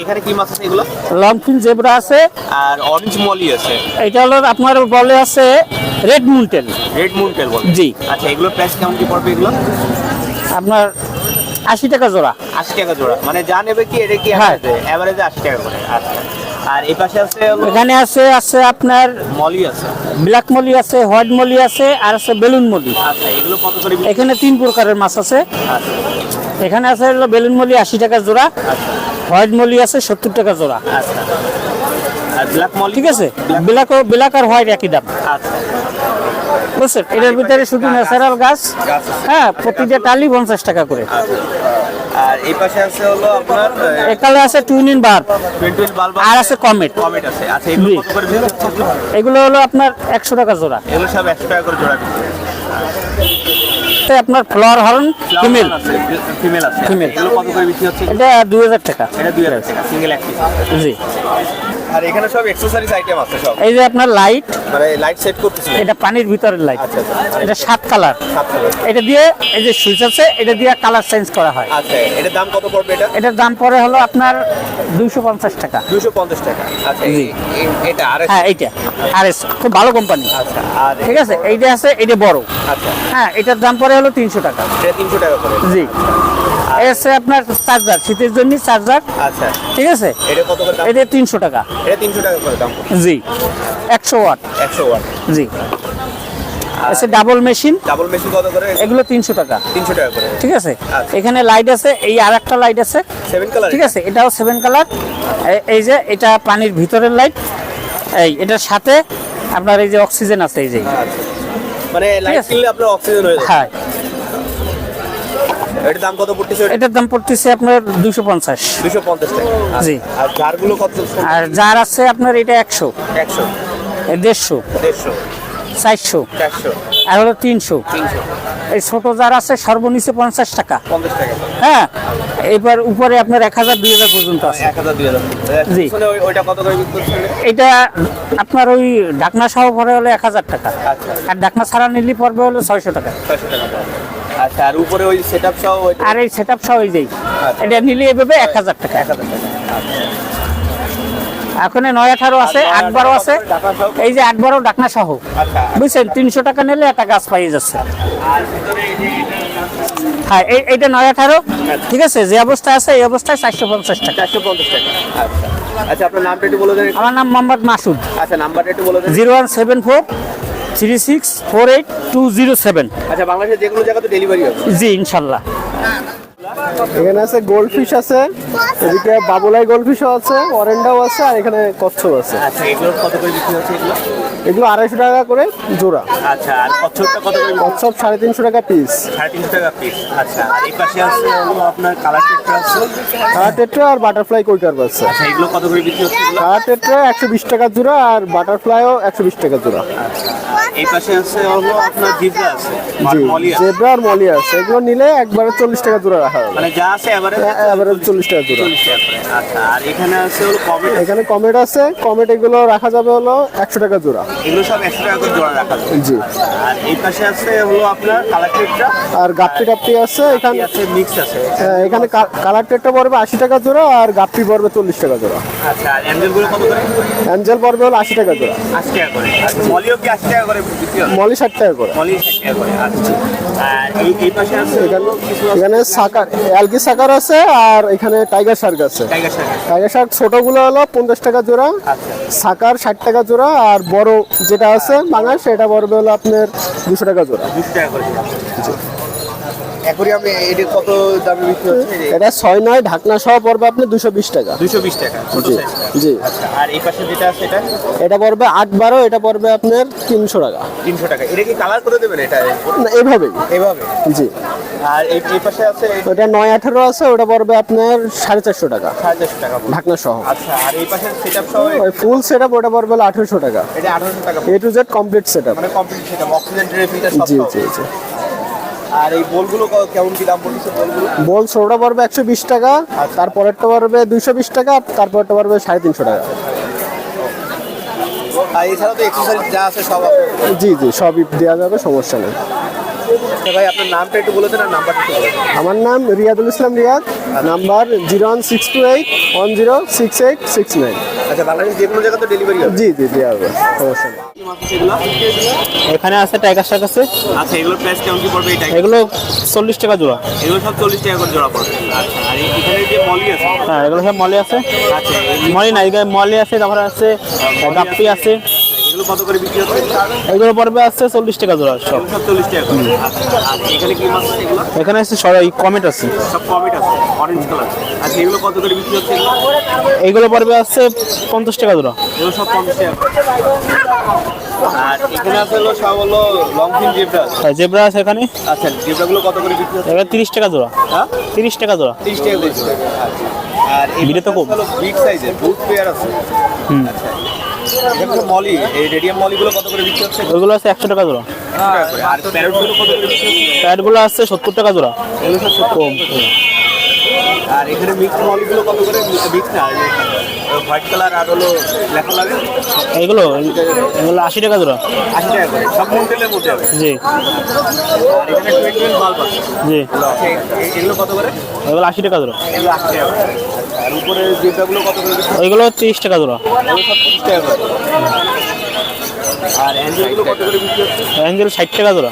এখানে কি মাছ আছে এগুলো? লংফিন জেব্রা আছে। আর অরেঞ্জ মলি আছে। এটা হলো আপনার বলে আছে রেড মুন্টেল রেড মুন বলে। জি। আচ্ছা এগুলোর প্রাইস কেমন কি পড়বে এগুলো? আপনার আশি টাকা জোড়া। আশি টাকা জোড়া। মানে যা নেবে কি এটা কি হ্যাঁ। অ্যাভারেজে আশি টাকা করে। আচ্ছা। আর এই পাশে আছে এখানে আছে আছে আপনার মলি আছে। ব্ল্যাক মলি আছে হোয়াইট মলি আছে আর আছে বেলুন মলি আচ্ছা এগুলো কত করে এখানে তিন প্রকারের মাছ আছে। আচ্ছা। এখানে আছে হলো বেলুন মলি আশি টাকা জোড়া। আচ্ছা। হোয়াইট মলি আছে সত্তর টাকা জোড়া। আচ্ছা আর ব্ল্যাক মলি ঠিক আছে? ব্ল্যাক ব্ল্যাক আর হোয়াইট একই দাম। আচ্ছা বুঝছেন এটার ভিতরে শুধু ন্যাচারাল গাছ হ্যাঁ প্রতিটা টালি পঞ্চাশ টাকা করে। আর এই পাশে আছে হলো আপনার একালে আছে টুইন ইন বার বাল্ব আর আছে কমেট কমেট আছে। আচ্ছা এগুলো কত করে হলো আপনার একশো টাকা জোড়া। এগুলো সব একশো টাকা করে জোড়া এটা আপনার ফ্লাওয়ার হর্ন ফিমেল ফিমেল আছে হচ্ছে? এটা দুই হাজার টাকা। এটা দুই হাজার টাকা সিঙ্গেল এক জি। আর এখানে সব এক্সেসরিজ আইটেম আছে সব। এই যে আপনার লাইট মানে লাইট সেট করতেছিলেন এটা পানির ভিতরের লাইট আচ্ছা আচ্ছা এটা সাত কালার সাত কালার এটা দিয়ে এই যে সুইচ আছে এটা দিয়ে কালার চেঞ্জ করা হয়। আচ্ছা এটার দাম কত পড়বে এটা? এটার দাম পড়ে হলো আপনার দুইশো পঞ্চাশ টাকা। দুশো পঞ্চাশ টাকা। আচ্ছা এটা আর হ্যাঁ এইটা। আর খুব ভালো কোম্পানি আচ্ছা আর ঠিক আছে? এইটা আছে এইটা বড়। আচ্ছা। হ্যাঁ এটার দাম পড়ে হলো তিনশো টাকা। এটা তিনশো টাকা করে। জি। আছে আপনার চার্জার শীতের জন্য চার্জার আচ্ছা। ঠিক আছে? এটা কত করে দাম? এটা তিনশো টাকা। এটা তিনশো টাকা করে দাম জি। একশো ওয়াট। একশো ওয়াট। জি। আছে ডাবল মেশিন ডাবল মেশিন কত করে? এগুলো তিনশো টাকা। তিনশো টাকা করে। ঠিক আছে? আচ্ছা। এখানে লাইট আছে এই আর একটা লাইট আছে। সেভেন কালার ঠিক আছে? এটাও সেভেন কালার এই যে এটা পানির ভিতরের লাইট এই এটার সাথে আপনার এই যে অক্সিজেন আছে এই যে। আচ্ছা। মানে লাইট। কিনলে আপনার অক্সিজেন হয়ে যায় হ্যাঁ। এটার দাম কত পড়তেছে? এটার দাম পড়তেছে আপনার দুশো পঞ্চাশ। দুশো পঞ্চাশ টাকা। জি। আর জারগুলো কত? আর যার আছে আপনার এটা একশো। একশো। দেড়শো। দেড়শো। চারশো। চারশো। আর হলো তিনশো। তিনশো। এই ছোট যার আছে সর্বনিচে পঞ্চাশ টাকা। পঞ্চাশ টাকা। হ্যাঁ এবার উপরে আপনার এক হাজার দুই হাজার পর্যন্ত আছে। এক হাজার দুই হাজার জি। ওইটা কত করে এটা আপনার ওই ঢাকনা সহ পরে হলো এক হাজার টাকা। আচ্ছা। আর ঢাকনা ছাড়া নিলে পড়বে হলো ছয়শো টাকা। ছয়শো টাকা। আচ্ছা আর উপরে ওই সেট আপ সহ আর এই সেট আপ সহ ওই যেই আচ্ছা। এটা নিলে এভাবে এক হাজার টাকা। এক হাজার টাকা এখন এই নয় আঠারো আছে আট বারো আছে। এই যে আট বারো ডাকনা সহ। আচ্ছা বুঝছেন তিনশো টাকা নিলে একটা গাছ পাইয়ে যাচ্ছে। আর এই এটা- হ্যাঁ এই এইটা নয় আঠারো ঠিক আছে যে অবস্থায় আছে এই অবস্থায় চারশো পঞ্চাশ টাকা। চারশো পঞ্চাশ টাকা আচ্ছা। আচ্ছা আপনার নামটা একটু বলে দেন। আমার নাম মোহাম্মদ মাসুদ। আচ্ছা নাম্বারটা একটু বলে দেন। Zero one seven four three six four eight two zero seven. আচ্ছা বাংলাদেশের যে কোনো জায়গাতে ডেলিভারি হবে। জি ইনশাল্লাহ। এখানে আছে গোল্ড ফিশ আছে এদিকে বাবুলাই গোল্ড ফিশও আছে অরেন্ডাও আছে আর এখানে কচ্ছপ আছে। আচ্ছা এগুলোর কত করে বিক্রি হচ্ছে এগুলো? এগুলো আড়াইশো টাকা করে জোড়া। আচ্ছা আর কচ্ছপটা কত করে কচ্ছপ সাড়ে তিনশো টাকা পিস সাড়ে তিনশো টাকা পিস আচ্ছা আর এই পাশে আছে আপনার কালার টেক্সটা আছে? কালার টেট্রা আর বাটারফ্লাই কৈকার আছে। আচ্ছা এগুলো কত করে বিক্রি হচ্ছে কালার টেট্রা একশো বিশ টাকা জোড়া আর বাটারফ্লাইও একশো বিশ টাকা জোড়া। এই পাশে আছে হলো আপনার জিব্রা আছে মলি জেব্রা আর মলি আছে। এগুলো নিলে একবারে চল্লিশ টাকা জোড়া রাখা হবে। মানে যা আছে এবারে এবারে চল্লিশ টাকা জোড়া। চল্লিশ টাকা করে। আচ্ছা আর এখানে আছে হলো কমেট? এখানে কমেট আছে কমেট এগুলো রাখা যাবে হলো একশো টাকা জোড়া। এগুলো সব একশো টাকা করে জোড়া রাখা যায় জি। আর এই পাশে আছে হলো আপনার কালার আর গাপ্পি টাপ্পি আছে এখানে আছে মিক্স আছে। হ্যাঁ, এখানে কালার টেট্রা পড়বে আশি টাকা জোড়া আর গাপ্পি পড়বে চল্লিশ টাকা জোড়া। আচ্ছা আর অ্যাঞ্জেলগুলো কত করে? অ্যাঞ্জেল পড়বে হলো আশি টাকা জোড়া। আশি টাকা করে। আচ্ছা মলিও কি আশি টাকা করে? মলি ষাট টাকা করে। মলি ষাট টাকা করে আচ্ছা। আর এই এই পাশে আছে এখানে সাকার অ্যালগি সাকার আছে আর এখানে টাইগার শার্ক আছে। টাইগার শার্ক টাইগার শার্ক ছোটগুলো হলো পঞ্চাশ টাকা জোড়া আচ্ছা। সাকার ষাট টাকা জোড়া আর বড় যেটা আছে বাঙাল সেটা বড় হলো আপনার দুশো টাকা জোড়া। দুশো টাকা করে অ্যাকোরিয়ামে এটা কত দামে বিক্রি হচ্ছে? এটা ছয় নয় ঢাকনা সহ পড়বে আপনি দুশো বিশ টাকা। দুশো বিশ টাকা জি জি। আচ্ছা আর এই পাশে যেটা আছে এটা? এটা পড়বে আট বারো এটা পড়বে আপনার তিনশো টাকা। তিনশো টাকা। এটা কি কালার করে দেবেন এটা? না এইভাবেই এইভাবে জি। আর এই এই পাশে আছে ওটা নয় আঠেরো আছে ওটা পড়বে আপনার সাড়ে চারশো টাকা। সাড়ে চারশো টাকা ঢাকনা সহ। আচ্ছা আর এই পাশে সেট আপ সহ ফুল সেট আপ ওটা পড়বে আঠেরোশো টাকা। এটা আঠারোশো টাকা A to Z complete setup মানে complete setup oxygen tray filter সব জি জি জি। আর এই বোলগুলো কেমন কি দাম পড়ছে বোলগুলো? বল ষোলোটা পড়বে একশো বিশ টাকা আর তারপরেরটা পড়বে দুইশো বিশ টাকা আর তারপরটা পড়বে সাড়ে তিনশো টাকা। আর এছাড়া তো এক্সারসাইজ যা আছে সব জি জি সবই দেওয়া যাবে সমস্যা নেই। আচ্ছা ভাই আপনার নামটা একটু বলে দেন আর নাম্বারটা একটু আমার নাম Riadul Islam Riad number zero one six two eight one zero six eight six nine. আচ্ছা বাংলাদেশ যে কোনো জায়গায় তো ডেলিভারি হবে। জি জি দেওয়া হবে সমস্যা নেই। এখানে আছে টাইগার শাক আছে। আচ্ছা এগুলোর প্রাইস কেমন কি পড়বে এটা এগুলো চল্লিশ টাকা জোড়া। এগুলো সব চল্লিশ টাকা করে জোড়া পড়বে। আচ্ছা আর এখানে যে মলি আছে? হ্যাঁ এগুলো সব মলে আছে। আচ্ছা মলি না এখানে মলে আছে তারপরে আছে। গাপ্পি আছে। এগুলো কত করে বিক্রি হচ্ছে? এগুলো পড়বে আছে চল্লিশ টাকা জোড়া সব। চল্লিশ টাকা আচ্ছা আর এখানে কি মাছ আছে এগুলো? এখানে আছে সবাই কমেট আছে। সব কমেট আছে অরেঞ্জ কালার আচ্ছা এগুলো কত করে বিক্রি হচ্ছে এগুলো? এইগুলো পড়বে আছে পঞ্চাশ টাকা জোড়া। এগুলো সব পঞ্চাশ টাকা আর এখানে আছে হলো সব হলো লং জেব্রা। হ্যাঁ, জেব্রা আছে এখানে। আচ্ছা জেব্রাগুলো কত করে বিক্রি হচ্ছে? এবার তিরিশ টাকা জোড়া। হ্যাঁ? তিরিশ টাকা জোড়া। তিরিশ টাকা জোড়া। আচ্ছা আর এই তো কম। বিগ সাইজের বুট পেয়ার আছে। হুম। আচ্ছা তো মলি এই রেডিয়াম মলিগুলো কত করে বিক্রি হচ্ছে? ওইগুলো আছে একশো টাকা জোড়া। আর প্যারটগুলো কত করে বিক্রি হচ্ছে? প্যাডগুলো আছে সত্তর টাকা জোড়া। এগুলো সব কম। আর এখানে মিক্স মলিগুলো কত করে? মিক্স না হোয়াইট কালার আর হলো লেখা লাগে এগুলো এগুলো আশি টাকা জোড়া। আশি টাকা করে সব মন্ডেলের মধ্যে হবে? জি। আর এখানে টুয়েন্টি টুয়েন্টি বাল্ব আছে। জি। এগুলো কত করে? এগুলো আশি টাকা জোড়া। এগুলো আশি টাকা আর উপরে জেব্রাগুলো কত করে ওইগুলো তিরিশ টাকা জোড়া। এগুলো সব তিরিশ টাকা করে। আর অ্যাঞ্জেলগুলো কত করে বিক্রি হচ্ছে? অ্যাঙ্গেল ষাট টাকা জোড়া।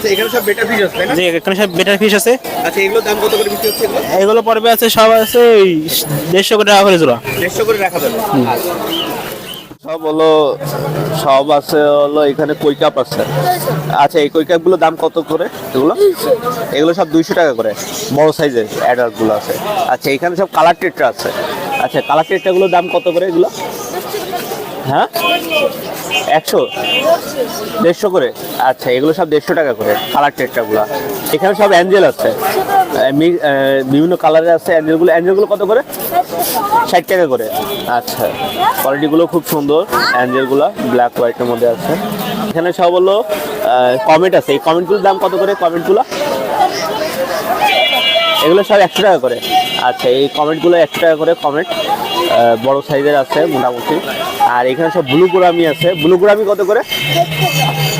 আচ্ছা এখানে সব বেটার ফিস আছে তাই না? জি এখানে সব বেটার ফিশ আছে। আচ্ছা এগুলোর দাম কত করে বিক্রি হচ্ছে এগুলো? এগুলো পড়বে আছে সব আছে ওই দেড়শো টাকা করে জোড়া। দেড়শো করে রাখা যাবে। সব হলো সব আছে হলো এখানে কই কাপ আছে। আচ্ছা এই কই কাপগুলো দাম কত করে এগুলো? এগুলো সব দুইশো টাকা করে বড় সাইজের অ্যাডাল্টগুলো আছে। আচ্ছা এখানে সব কালার টেট্রা আছে। আচ্ছা কালার টেট্রাগুলো দাম কত করে এগুলো? হ্যাঁ? একশো? দেড়শো করে? আচ্ছা এগুলো সব দেড়শো টাকা করে কালার টেট্রাগুলো এখানে সব অ্যাঞ্জেল আছে। বিভিন্ন কালারের আছে। অ্যাঞ্জেলগুলো অ্যাঞ্জেলগুলো কত করে? ষাট টাকা করে। আচ্ছা কোয়ালিটিগুলো খুব সুন্দর। অ্যাঞ্জেলগুলো ব্ল্যাক হোয়াইটের মধ্যে আছে। এখানে সব হলো কমেন্ট আছে। এই কমেন্টগুলোর দাম কত করে? কমেন্টগুলো এগুলো সব একশো টাকা করে। আচ্ছা এই কমেন্টগুলো একশো টাকা করে কমেন্ট বড় সাইজের আছে মোটামুটি। আর এখানে সব ব্লু গ্রামি আছে। ব্লু গ্রামি কত করে?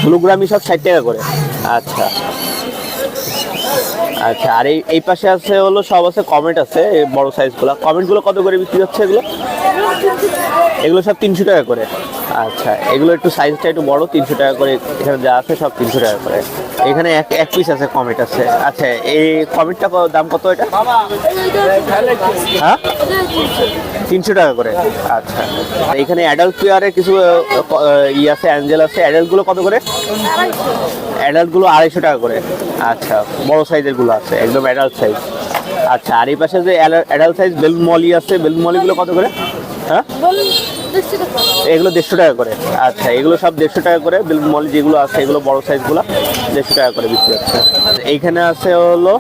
ব্লু গ্রামি সব ষাট টাকা করে। আচ্ছা। আচ্ছা আর এই এই পাশে আছে হলো, সব আছে কমেন্ট আছে বড় সাইজগুলো কমেন্টগুলো কত করে বিক্রি হচ্ছে এগুলো? এগুলো সব তিনশো টাকা করে। আচ্ছা এগুলো একটু সাইজটা একটু বড়, তিনশো টাকা করে এখানে যা আছে সব তিনশো টাকা করে। এখানে এক এক পিস আছে কমেন্ট আছে। আচ্ছা এই কমেন্টটা দাম কত এটা? হ্যাঁ? তিনশো টাকা করে। আচ্ছা এখানে অ্যাডাল্ট পেয়ারের কিছু ই আছে অ্যাঞ্জেল আছে। অ্যাডাল্টগুলো কত করে? অ্যাডাল্টগুলো আড়াইশো টাকা করে। আচ্ছা বড় সাইজেরগুলো আছে, একদম অ্যাডাল্ট সাইজ আচ্ছা আর এই পাশে যে অ্যাডাল্ট সাইজ বেলুন মলি আছে বেলুন মলিগুলো কত করে? হ্যাঁ? এগুলো দেড়শো টাকা করে। আচ্ছা এগুলো সব দেড়শো টাকা করে। বেলুন মল যেগুলো আছে এগুলো বড় সাইজগুলো দেড়শো টাকা করে বিক্রি হচ্ছে। এইখানে আছে হলো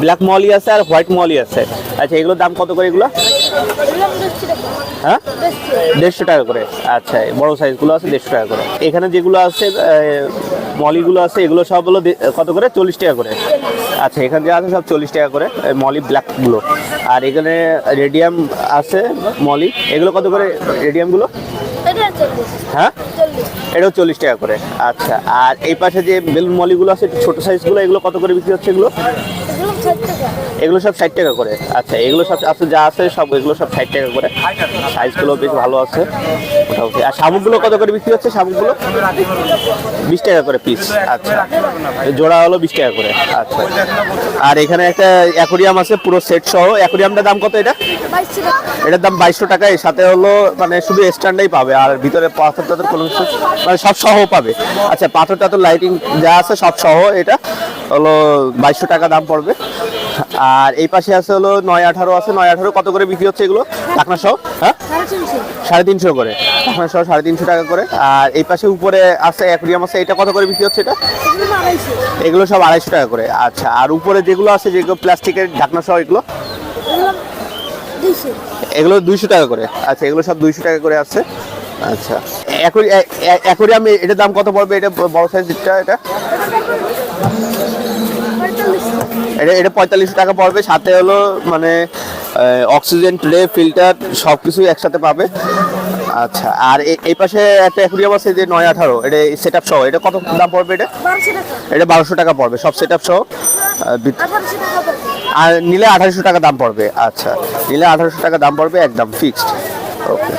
ব্ল্যাক মলই আছে আর হোয়াইট মলই আছে। আচ্ছা এগুলোর দাম কত করে এগুলো? হ্যাঁ? দেড়শো টাকা করে। আচ্ছা বড় সাইজগুলো আছে দেড়শো টাকা করে। এখানে যেগুলো আছে মলিগুলো আছে, এগুলো সব হলো কত করে? চল্লিশ টাকা করে। আচ্ছা এখানে যা আছে সব চল্লিশ টাকা করে মলি ব্ল্যাকগুলো। আর এখানে রেডিয়াম আছে মলি। এগুলো কত করে রেডিয়ামগুলো? হ্যাঁ? এটাও চল্লিশ টাকা করে। আচ্ছা আর এই পাশে যে বেলুন মলিগুলো আছে ছোটো সাইজগুলো, এগুলো কত করে বিক্রি হচ্ছে এগুলো? এগুলো সব ষাট টাকা করে। আচ্ছা এগুলো সব আছে, যা আছে সব, এগুলো সব ষাট টাকা করে। সাইজগুলো বেশ ভালো আছে, মোটামুটি। আর শামুকগুলো কত করে বিক্রি হচ্ছে শামুকগুলো? বিশ টাকা করে পিস আচ্ছা জোড়া হলো বিশ টাকা করে। আচ্ছা আর এখানে একটা অ্যাকোরিয়াম আছে, পুরো সেট সহ। অ্যাকোরিয়ামটার দাম কত এটা? এটার দাম বাইশশো টাকা, এর সাথে হলো মানে শুধু স্ট্যান্ডাই পাবে, আর ভিতরে পাথর টাথর কোনো কিছু মানে সব সহ পাবে। আচ্ছা পাথর টাথর লাইটিং যা আছে সব সহ, এটা হলো বাইশশো টাকা দাম পড়বে। আর এই পাশে আছে হলো নয় আঠারো আছে, নয় আঠারো কত করে বিক্রি হচ্ছে এগুলো? টাকনা সহ হ্যাঁ? সাড়ে তিনশো করে। টাকনা সহ সাড়ে তিনশো টাকা করে। আর এই পাশে উপরে আছে অ্যাকুরিয়াম আছে, এটা কত করে বিক্রি হচ্ছে এটা? এগুলো সব আড়াইশো টাকা করে। আচ্ছা আর উপরে যেগুলো আছে, যেগুলো প্লাস্টিকের ঢাকনা সহ এগুলো? এগুলো দুইশো টাকা করে। আচ্ছা এগুলো সব দুইশো টাকা করে আছে। আচ্ছা অ্যাকোরিয়াম এটার দাম কত পড়বে? এটা বড় সাইজটা এটা এটা? এটা পঁয়তাল্লিশশো টাকা পড়বে, সাথে হলো মানে অক্সিজেন, ট্রে, ফিল্টার সব কিছুই একসাথে পাবে। আচ্ছা আর এই পাশে একটা অ্যাকুরিয়াম আছে যে নয় আঠারো, এটা সেট আপ সহ, এটা কত দাম পড়বে এটা? এটা বারোশো টাকা পড়বে, সব সেট আপ সহ। আর নিলে আঠারোশো টাকা দাম পড়বে আচ্ছা। নিলে আঠারোশো টাকা দাম পড়বে, একদম ফিক্সড ওকে